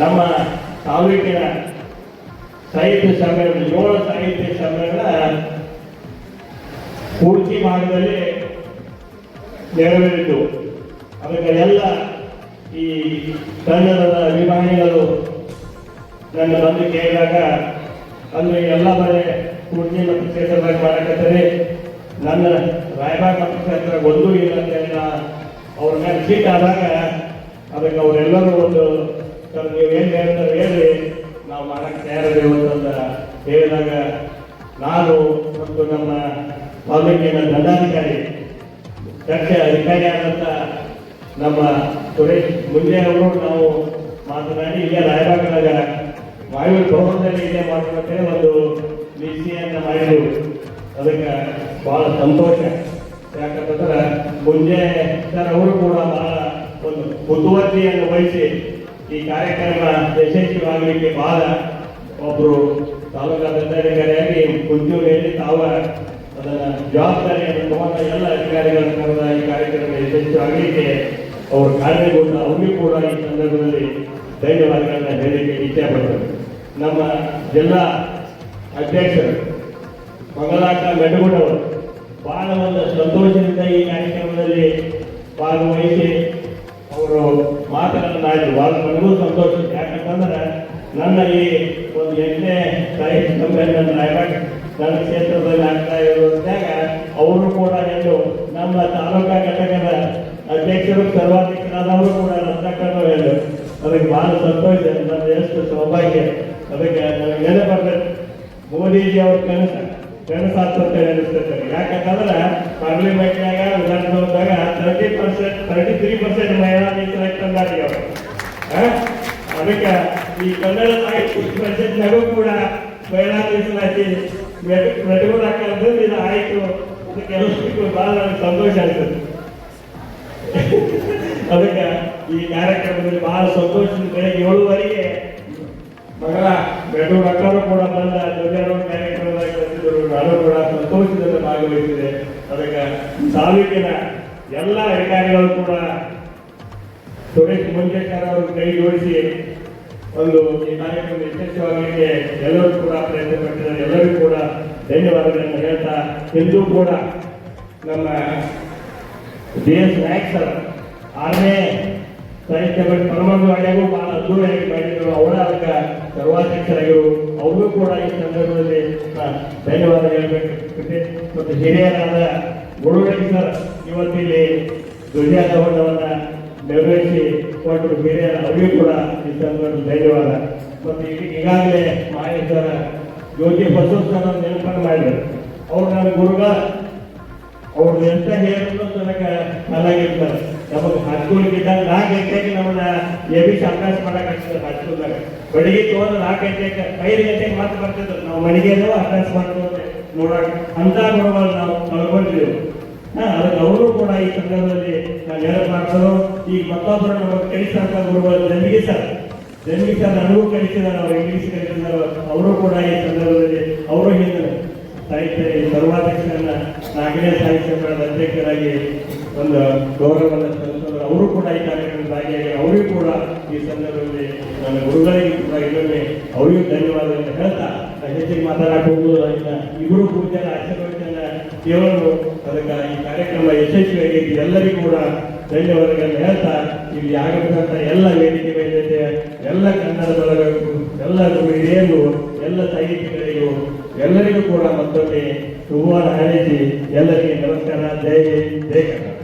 ನಮ್ಮ ತಾಲೂಕಿನ ಸಾಹಿತ್ಯ ಸಮ್ಮೇಳನ, ಜೋಳ ಸಾಹಿತ್ಯ ಸಮ್ಮೇಳನ ಪೂರ್ತಿ ಭಾಗದಲ್ಲಿ ನೆರವೇರಿತು. ಅದಕ್ಕೆ ಎಲ್ಲ ಈ ಕನ್ನಡದ ಅಭಿಮಾನಿಗಳು ನನ್ನ ಬಂದು ಕೇಳಿದಾಗ ಅಲ್ಲಿ ಎಲ್ಲ ಬರೀ ಪೂರ್ತಿ ಮತ್ತು ಕ್ಷೇತ್ರದಾಗ ಮಾಡಕತ್ತಾರೆ ನನ್ನ ರಾಯಭಾಗ ಕ್ಷೇತ್ರ ಒಂದೂ ಇಲ್ಲ ಅಂತ ಅವ್ರ ಮೇಲೆ ಸೀಟ್ ಆದಾಗ, ಅದಕ್ಕೆ ಅವರೆಲ್ಲರೂ ಒಂದು ಸರ್, ನೀವು ಏನು ಹೇಳ್ತಾರೆ ಹೇಳಿ. ನಾವು ಮಾಡಕ್ಕೆ ತಯಾರಿದ್ದೇವೆ ಅಂತಂದ ಹೇಳಿದಾಗ ನಾನು ಮತ್ತು ನಮ್ಮ ತಾಲೂಕಿನ ದಂಡಾಧಿಕಾರಿ ಅಧಿಕಾರಿ ಆದಂಥ ನಮ್ಮ ಸುರೇಶ್ ಅವರು ನಾವು ಮಾತನಾಡಿ, ಇಲ್ಲೇ ರಾಯಬಾಗದಾಗ ವಾಯು ಭವನದಲ್ಲಿ ಇಲ್ಲೇ ಮಾಡ್ಬೇಕಂತೇಳಿ ಒಂದು ಮೀಸಿಯನ್ನು ಮಾಡಿದೆವು. ಅದಕ್ಕೆ ಭಾಳ ಸಂತೋಷ. ಯಾಕಂತಂದ್ರೆ ಮುಂಜೆ ಅವರು ಕೂಡ ಬಹಳ ಒಂದು ಮುತುವರ್ಜಿಯನ್ನು ವಹಿಸಿ ಈ ಕಾರ್ಯಕ್ರಮ ಯಶಸ್ವಿಯಾಗಲಿಕ್ಕೆ ಬಹಳ ಒಬ್ಬರು ತಾಲೂಕಾ ದಂಡಾಧಿಕಾರಿಯಾಗಿ ಕುಂಚೂರಿಯಲ್ಲಿ ತಾವ ಅದನ್ನ ಜವಾಬ್ದಾರಿಯನ್ನು ತಗೊಂಡ ಎಲ್ಲ ಅಧಿಕಾರಿಗಳ ಕರೆದ ಈ ಕಾರ್ಯಕ್ರಮ ಯಶಸ್ವಿಯಾಗಲಿಕ್ಕೆ ಅವರು ಕಾರ್ಯಗೊಂಡ ಅವರಿಗೂ ಕೂಡ ಈ ಸಂದರ್ಭದಲ್ಲಿ ಧನ್ಯವಾದಗಳನ್ನ ಹೇಳಿಕೆ ಇಚ್ಛೆ ಪಡ್ತಾರೆ ನಮ್ಮ ಜಿಲ್ಲಾ ಅಧ್ಯಕ್ಷರು ಮಂಗಲಾಟ ಮೆಟಗುಡವರು ಬಹಳ ಒಂದು ಸಂತೋಷದಿಂದ ಈ ಕಾರ್ಯಕ್ರಮದಲ್ಲಿ ಭಾಗವಹಿಸಿ ಅವರು ಮಾತನಾಡಿದ್ರು ಬಹಳ ನನಗೂ ಸಂತೋಷ. ಯಾಕಂತಂದ್ರೆ ನನ್ನ ಈ ಒಂದು ಎಂಟನೇ ಸಾಹಿತ್ಯ ಸಮ್ಮೇಳನ ನನ್ನ ಕ್ಷೇತ್ರದಲ್ಲಿ ಆಗ್ತಾ ಇರುವಂತಾಗ ಅವರು ಕೂಡ ಎಂದು ನಮ್ಮ ತಾಲೂಕಾ ಘಟಕದ ಅಧ್ಯಕ್ಷರು, ಸರ್ವಾಧ್ಯಕ್ಷರಾದವರು ಕೂಡ ರತ್ನಾಕರ್ ಎಂದು ಅದಕ್ಕೆ ಬಹಳ ಸಂತೋಷ ನನ್ನ ಎಷ್ಟು ಸೌಭಾಗ್ಯ. ಅದಕ್ಕೆ ನನಗೆ ನೆನಪರ್ಬೇಕು ಮೋದಿಜಿ ಅವ್ರ ಕನಸ. ಕನಸಾತು ಅಂತ ನೆನೆಸ್ತಿರ್ತಾರೆ ಯಾಕಂತಂದ್ರೆ ಪಾರ್ಲಿಮೆಂಟ್ನಾಗ thirty percent thirty three percent ಮಹಿಳಾ ಮೀಸಲಾತಿ ತಂದಾರಿ ಅವರು? ಅದಕ್ಕೆ ಈ ಕನ್ನಡ ಸಾಹಿತ್ಯ ಕೂಡ ಮಹಿಳಾ ಮೀಸಲಾತಿ ಇದು ಆಯ್ತು. ಅದಕ್ಕೆ ಎಲ್ಲರಿಗೂ ಬಹಳ ಸಂತೋಷ ಆಗ್ತದೆ. ಅದಕ್ಕೆ ಈ ಕಾರ್ಯಕ್ರಮದಲ್ಲಿ ಬಹಳ ಸಂತೋಷದ ಬೆಳಗ್ಗೆ ಅದಕ್ಕೆ ತಾಲೂಕಿನ ಎಲ್ಲ ಅಧಿಕಾರಿಗಳು ಕೂಡ ಸುರೇಶ್ ಮುಂಜೇಕರ್ ಅವರು ಕೈ ಜೋಡಿಸಿ ಒಂದು ಈ ಕಾರ್ಯಕ್ರಮ ಯಶಸ್ವಿಯಾಗಲಿಕ್ಕೆ ಎಲ್ಲರೂ ಕೂಡ ಪ್ರಯತ್ನ ಪಟ್ಟಿದ್ದಾರೆ. ಎಲ್ಲರಿಗೂ ಕೂಡ ಧನ್ಯವಾದಗಳನ್ನು ಹೇಳ್ತಾ ಇಂದು ಕೂಡ ನಮ್ಮ ಡಿ ಎಸ್ ನಾಯಕ್ ಸರ್ ಆರನೇ ಸಾಹಿತ್ಯ ಪರಮಾಣು ಅಡ್ಯಾಗೂ ಬಹಳ ಅದ್ದೂರಿಯಾಗಿ ಮಾಡಿದ್ರು ಅವರ ಅದಕ್ಕೆ ಸರ್ವಾಧ್ಯಕ್ಷರಾಗಿರು ಅವ್ರಿಗೂ ಕೂಡ ಈ ಸಂದರ್ಭದಲ್ಲಿ ಧನ್ಯವಾದ ಹೇಳಬೇಕು. ಮತ್ತು ಹಿರಿಯರಾದ ಗುರುಗಳಿಗೆ ಸರ್ ಇವತ್ತಿಲ್ಲಿ ಧ್ವಜಾರೋಹಣವನ್ನು ನೆರವೇರಿಸಿ ಕೊಟ್ಟರು. ಹಿರಿಯರ ಅವರಿಗೂ ಕೂಡ ಈ ಸಂದರ್ಭದಲ್ಲಿ ಧನ್ಯವಾದ. ಮತ್ತು ಈಗ ಈಗಾಗಲೇ ಮಾಹಿತರ ಜ್ಯೋತಿ ಬಸವಸ್ಥಾನ ನೆನಪನ್ನು ಮಾಡಿದರು. ಅವ್ರು ನನ್ನ ಗುರುಗ. ಅವ್ರದ್ದು ಎಂತ ಹೇಳಿದ್ರು ತನಕ ಚೆನ್ನಾಗಿರ್ತಾರೆ ನಮಗೆ ಹೈಸ್ಕೂಲ್ಗಿದ್ದಾಗ ನಾಲ್ಕು ಗಂಟೆಗೆ ನಮ್ಮನ್ನ ಎಬಿಸಿ ಅಭ್ಯಾಸ ಮಾಡಕ್ ಹಚ್ಚಿದ್ರು ಹಚ್ಕೊಂಡಾಗ ಬೆಳಿಗ್ಗೆ ತಗೊಂಡು ನಾಲ್ಕು ಗಂಟೆಗೆ ಐದು ಗಂಟೆಗೆ ಮಾತು ಬರ್ತಿದ್ರು. ನಾವು ಮನೆಗೇನೋ ಅಭ್ಯಾಸ ಮಾಡ್ಕೊಂಡು ನೋಡೋಣ. ಅಂತ ನೋಡುವಾಗ ನಾವು ಕಳ್ಕೊಂಡಿದ್ದೆವು ಅದಕ್ಕೆ ಅವರು ಕೂಡ ಈ ಸಂದರ್ಭದಲ್ಲಿ ನಾನು ನೆನಪು ಮಾಡ್ತಾರೆ ಈಗ ಮತ್ತೊಬ್ಬರು ನಮಗೆ ಕಲಿಸಂತ ಗುರುಗಳು ಜನ್ಗಿ ಸರ್ ಜನ್ಗಿ ಸರ್ ನನಗೂ ಕಲಿಸಿದಾರೆ ಅವರು ಇಂಗ್ಲಿಷ್ ಕಲಿಸಿದಾರೆ ಅವರು ಕೂಡ ಈ ಸಂದರ್ಭದಲ್ಲಿ ಅವರು ಹೇಳಿದರು ಸಾಹಿತ್ಯ ಸರ್ವಾಧ್ಯಕ್ಷರನ್ನ ನಾಲ್ಕನೇ ಸಾಹಿತ್ಯ ಸಮ್ಮೇಳನದ ಅಧ್ಯಕ್ಷರಾಗಿ ಒಂದು ಗೌರವವನ್ನು ಸಲ್ಲಿಸಿದ್ರು ಅವರು ಕೂಡ ಈ ಕಾರ್ಯಕ್ರಮದ ಭಾಗಿಯಾಗಿ ಅವರಿಗೂ ಕೂಡ ಈ ಸಂದರ್ಭದಲ್ಲಿ ನನ್ನ ಗುರುಗಳಿಗೆ ಕೂಡ ಇನ್ನೊಮ್ಮೆ ಅವರಿಗೂ ಧನ್ಯವಾದಗಳನ್ನು ಹೇಳ್ತಾ ಹೆಚ್ಚಿಗೆ ಹೋಗುವುದು ಕೂಡ ಇಬ್ಬರು ಪೂಜೆಯ ಆಶೀರ್ವಚನ ದೇವರು ಅದಕ್ಕೆ ಈ ಕಾರ್ಯಕ್ರಮ ಯಶಸ್ವಿಯಾಗಿ ಎಲ್ಲರಿಗೂ ಕೂಡ ಧನ್ಯವಾದಗಳನ್ನು ಹೇಳ್ತಾ ಇಲ್ಲಿ ಆಗಬೇಕಂತ ಎಲ್ಲ ವೇದಿಕೆ ಮೇಲೆ ಎಲ್ಲ ಕನ್ನಡ ಬಳಗಕ್ಕೂ ಎಲ್ಲ ಹಿರಿಯರು, ಎಲ್ಲ ಸಾಹಿತಿಗಳಿಗೂ, ಎಲ್ಲರಿಗೂ ಕೂಡ ಮತ್ತೊಮ್ಮೆ ಶುಭವನ್ನು ಹಾರೈಸಿ ಎಲ್ಲರಿಗೆ ನಮಸ್ಕಾರ. ಜೈ ಜೈ ಕನ್ನಡ